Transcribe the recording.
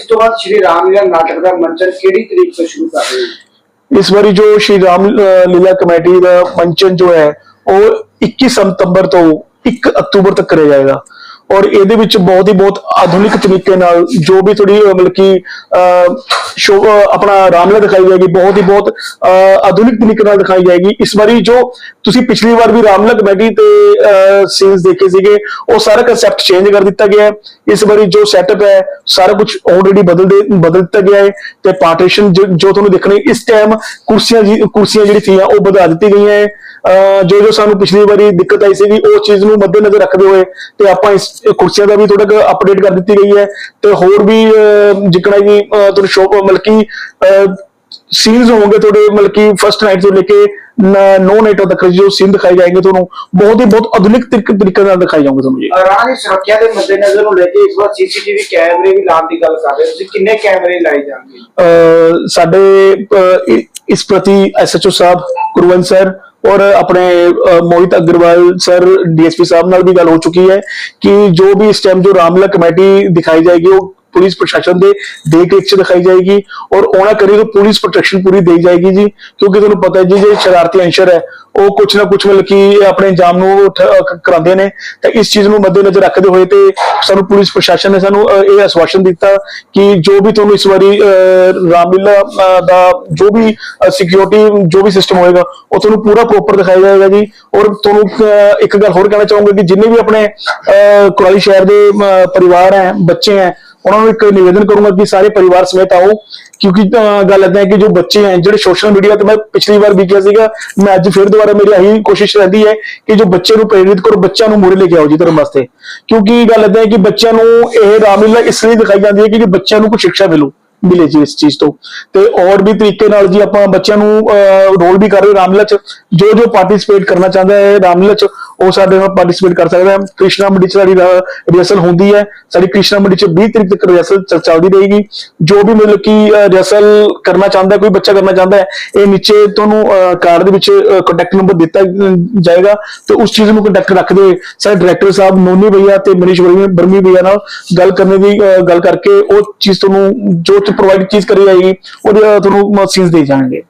ਇਸ ਤੋਂ ਬਾਅਦ ਸ਼੍ਰੀ ਰਾਮਲੀਲਾ ਨਾਟਕ ਦਾ ਮੰਚਨ ਕਿਹੜੀ ਤਰੀਕ ਤੋਂ ਸ਼ੁਰੂ ਕਰ ਰਹੇ ਹੋ? ਇਸ ਵਾਰੀ ਜੋ ਸ਼੍ਰੀ ਰਾਮ ਲੀਲਾ ਕਮੇਟੀ ਦਾ ਮੰਚਨ ਜੋ ਹੈ ਉਹ 21 ਸਤੰਬਰ ਤੋਂ 1 ਅਕਤੂਬਰ ਤੱਕ ਕਰਿਆ ਜਾਏਗਾ। ਔਰ ਇਹਦੇ ਵਿੱਚ ਬਹੁਤ ਹੀ ਬਹੁਤ ਆਧੁਨਿਕ ਤਰੀਕੇ ਨਾਲ ਜੋ ਵੀ ਥੋੜੀ ਮਤਲਬ ਕਿ ਅ, ਸ਼ੋ ਆਪਣਾ ਰਾਮਲੀਲਾ ਦਿਖਾਈ ਜਾਏਗੀ ਬਹੁਤ ਹੀ ਬਹੁਤ ਅ, ਆਧੁਨਿਕ ਤਰੀਕੇ ਨਾਲ ਦਿਖਾਈ ਜਾਏਗੀ। ਇਸ ਵਾਰੀ ਜੋ ਤੁਸੀਂ ਪਿਛਲੀ ਵਾਰ ਵੀ ਰਾਮਲੀਲਾ ਕਮੇਟੀ ਤੇ ਸੀਨਸ ਦੇਖੇ ਸੀਗੇ ਉਹ ਸਾਰਾ ਕਨਸੈਪਟ ਚੇਂਜ ਕਰ ਦਿੱਤਾ ਗਿਆ ਹੈ। ਇਸ ਵਾਰੀ ਜੋ ਸੈਟਅਪ ਹੈ ਸਾਰਾ ਕੁਝ ਆਲਰੇਡੀ ਬਦਲ ਦੇ ਬਦਲ ਦਿੱਤਾ ਗਿਆ ਹੈ ਤੇ ਪਾਰਟੀਸ਼ਨ ਜੋ ਤੁਹਾਨੂੰ ਦੇਖਣੇ ਇਸ ਟਾਈਮ ਕੁਰਸੀਆਂ ਜੀ ਕੁਰਸੀਆਂ ਜਿਹੜੀ ਸੀ ਉਹ ਵਧਾ ਦਿੱਤੀ ਗਈਆਂ ਹੈ। ਅਹ ਜੋ ਜੋ ਸਾਨੂੰ ਪਿਛਲੀ ਵਾਰੀ ਦਿੱਕਤ ਆਈ ਸੀਗੀ ਉਹ ਚੀਜ਼ ਨੂੰ ਮੱਦੇਨਜ਼ਰ ਰੱਖਦੇ ਹੋਏ ਤੇ ਆਪਾਂ ਇਸ ਕੁਰਸੀਆਂ ਦਾ ਵੀ ਥੋੜਾ ਅਪਡੇਟ ਕਰ ਦਿੱਤੀ ਗਈ ਹੈ। ਤੇ ਹੋਰ ਵੀ ਅਹ, ਜਿਕਣਾ ਜੀ ਤੁਹਾਨੂੰ ਸ਼ੋਪ ਮਤਲਬ ਕਿ ਸੀਨਸ ਹੋਣਗੇ ਤੁਹਾਡੇ ਮਤਲਬ ਕਿ ਫਸਟ ਨਾਈਟ ਤੋਂ ਲੈ ਕੇ ਨੋ ਨਾਈਟ ਤੱਕ ਜੋ ਸੀਨ ਦਿਖਾਏ ਜਾਏंगे ਤੁਹਾਨੂੰ ਬਹੁਤ ਹੀ ਬਹੁਤ ਆਧੁਨਿਕ ਤਰੀਕੇ ਤਰੀਕੇ ਨਾਲ ਦਿਖਾਏ ਜਾਣਗੇ ਤੁਹਾਨੂੰ ਜੀ। ਦੀ ਸੁਰੱਖਿਆ ਦੇ ਮੱਦੇਨਜ਼ਰ ਨੂੰ ਲੈ ਕੇ ਇਸ ਵਾਰ ਸੀਸੀਟੀਵੀ ਕੈਮਰੇ ਵੀ ਲਾਉਣ ਦੀ ਗੱਲ ਕਰ ਰਹੇ ਤੁਸੀਂ ਕਿੰਨੇ ਕੈਮਰੇ ਲਾਏ ਜਾਣਗੇ? ਸਾਡੇ ਇਸ ਪ੍ਰਤੀ ਐਸਐਚਓ ਸਾਹਿਬ ਕੁਰਵੰਤ ਸਰ ਔਰ ਆਪਣੇ ਮੋਹਿਤ ਅਗਰਵਾਲ ਸਰ ਡੀਐਸਪੀ ਸਾਹਿਬ ਨਾਲ ਵੀ ਗੱਲ ਹੋ ਚੁੱਕੀ ਹੈ ਕਿ ਜੋ ਵੀ ਇਸ ਟਾਈਮ ਜੋ ਰਾਮਲਾ ਕਮੇਟੀ ਦਿਖਾਈ ਜਾਏਗੀ ਉਹ ਪੁਲਿਸ ਪ੍ਰਸ਼ਾਸਨ ਦੇ ਦੇਖ ਰੇਖ ਚ ਦਿਖਾਈ ਜਾਏਗੀ ਔਰ ਉਹਨਾਂ ਕਰੀ ਤੋਂ ਪੁਲਿਸ ਪ੍ਰੋਟੈਕਸ਼ਨ ਪੂਰੀ ਦੇਈ ਜਾਏਗੀ ਜੀ ਕਿਉਂਕਿ ਤੁਹਾਨੂੰ ਪਤਾ ਹੈ ਜੀ ਜਿਹੜੇ ਸ਼ਰਾਰਤੀ ਅੰਸ਼ਰ ਹੈ ਉਹ ਕੁਛ ਨਾ ਕੁਛ ਮਤਲਬ ਕਿ ਆਪਣੇ ਇੰਜਾਮ ਨੂੰ ਕਰਾਉਂਦੇ ਨੇ ਤਾਂ ਇਸ ਚੀਜ਼ ਨੂੰ ਮੱਦੇਨਜ਼ਰ ਰੱਖਦੇ ਹੋਏ ਤੇ ਸਾਨੂੰ ਪੁਲਿਸ ਪ੍ਰਸ਼ਾਸਨ ਨੇ ਸਾਨੂੰ ਇਹ ਆਸ਼ਵਾਸਨ ਦਿੱਤਾ ਕਿ ਜੋ ਵੀ ਤੁਹਾਨੂੰ ਇਸ ਵਾਰੀ ਅਹ, ਰਾਮਲੀਲਾ ਦਾ ਜੋ ਵੀ ਸਿਕਿਉਰਿਟੀ ਜੋ ਵੀ ਸਿਸਟਮ ਹੋਏਗਾ ਉਹ ਤੁਹਾਨੂੰ ਪੂਰਾ ਪ੍ਰੋਪਰ ਦਿਖਾਇਆ ਜਾਏਗਾ ਜੀ। ਔਰ ਤੁਹਾਨੂੰ ਇੱਕ ਗੱਲ ਹੋਰ ਕਹਿਣਾ ਚਾਹੂੰਗਾ ਕਿ ਜਿੰਨੇ ਵੀ ਆਪਣੇ ਅਹ, ਕੁਰਾਲੀ ਸ਼ਹਿਰ ਦੇ ਪਰਿਵਾਰ ਹੈ ਬੱਚੇ ਹੈ ਉਹਨਾਂ ਨੂੰ ਇੱਕ ਨਿਵੇਦਨ ਕਰੂੰਗਾ ਕਿ ਸਾਰੇ ਪਰਿਵਾਰ ਸਮੇਤ ਆਓ, ਕਿਉਂਕਿ ਗੱਲ ਏਦਾਂ ਹੈ ਕਿ ਜੋ ਬੱਚੇ ਹੈ ਜਿਹੜੇ ਸੋਸ਼ਲ ਮੀਡੀਆ ਤੇ ਮੈਂ ਪਿਛਲੀ ਵਾਰ ਵੀ ਕਿਹਾ ਸੀਗਾ, ਮੈਂ ਅੱਜ ਫਿਰ ਦੁਬਾਰਾ ਮੇਰੀ ਆਹੀ ਕੋਸ਼ਿਸ਼ ਰਹਿੰਦੀ ਹੈ ਕਿ ਜੋ ਬੱਚੇ ਨੂੰ ਪ੍ਰੇਰਿਤ ਕਰੋ, ਬੱਚਿਆਂ ਨੂੰ ਮੂਹਰੇ ਲੈ ਕੇ ਆਓ ਜੀ ਧਰਮ ਵਾਸਤੇ। ਕਿਉਂਕਿ ਗੱਲ ਏਦਾਂ ਹੈ ਕਿ ਬੱਚਿਆਂ ਨੂੰ ਇਹ ਰਾਮਲੀਲਾ ਇਸ ਲਈ ਦਿਖਾਈ ਜਾਂਦੀ ਹੈ ਕਿ ਬੱਚਿਆਂ ਨੂੰ ਕੁਝ ਸਿੱਖਿਆ ਮਿਲੂ, ਮਿਲੇ ਜੀ ਇਸ ਚੀਜ਼ ਤੋਂ। ਤੇ ਹੋਰ ਵੀ ਤਰੀਕੇ ਨਾਲ ਜੀ ਆਪਾਂ ਬੱਚਿਆਂ ਨੂੰ ਰੋਲ ਵੀ ਕਰ ਰਹੇ ਰਾਮਲੀਲਾ ਚ। ਜੋ ਜੋ ਪਾਰਟਿਸਿਪੇਟ ਕਰਨਾ ਚਾਹੁੰਦਾ ਹੈ ਰਾਮਲੀਲਾ ਚ ਉਹ ਸਾਡੇ ਨਾਲ ਪਾਰਟਿਸਿਪੇਟ ਕਰ ਸਕਦਾ ਹੈ। ਕ੍ਰਿਸ਼ਨਾ ਮੰਡੀ ਚ ਸਾਡੀ ਰਿਹਰਸਲ ਹੁੰਦੀ ਹੈ। ਸਾਡੀ ਕ੍ਰਿਸ਼ਨਾ ਮੰਡੀ ਚ 20 ਤਰੀਕ ਤੱਕ ਰਿਹਰਸਲ ਚੱਲਦੀ ਰਹੇਗੀ। ਜੋ ਵੀ ਮਤਲਬ ਕਿ ਰਿਹਰਸਲ ਕਰਨਾ ਚਾਹੁੰਦਾ ਕੋਈ ਬੱਚਾ ਕਰਨਾ ਚਾਹੁੰਦਾ ਹੈ, ਇਹ ਨੀਚੇ ਤੁਹਾਨੂੰ ਕਾਰਡ ਦੇ ਵਿੱਚ ਕੰਟੈਕਟ ਨੰਬਰ ਦਿੱਤਾ ਜਾਏਗਾ ਤੇ ਉਸ ਚੀਜ਼ ਨੂੰ ਕੰਟੈਕਟ ਰੱਖਦੇ ਸਾਡੇ ਡਾਇਰੈਕਟਰ ਸਾਹਿਬ ਨੋਨੀ ਭਈਆ ਤੇ ਮਨੀਸ਼ ਵਰਮੀ ਬਰਮੀ ਭਈਆ ਨਾਲ ਗੱਲ ਕਰਨ ਦੀ ਗੱਲ ਕਰਕੇ ਉਹ ਚੀਜ਼ ਤੁਹਾਨੂੰ, ਜੋ ਪ੍ਰੋਵਾਈਡ ਚੀਜ਼ ਕਰੀ ਜਾਏਗੀ, ਉਹਦੇ ਤੁਹਾਨੂੰ ਸੀਨਸ ਦੇ ਜਾਣਗੇ।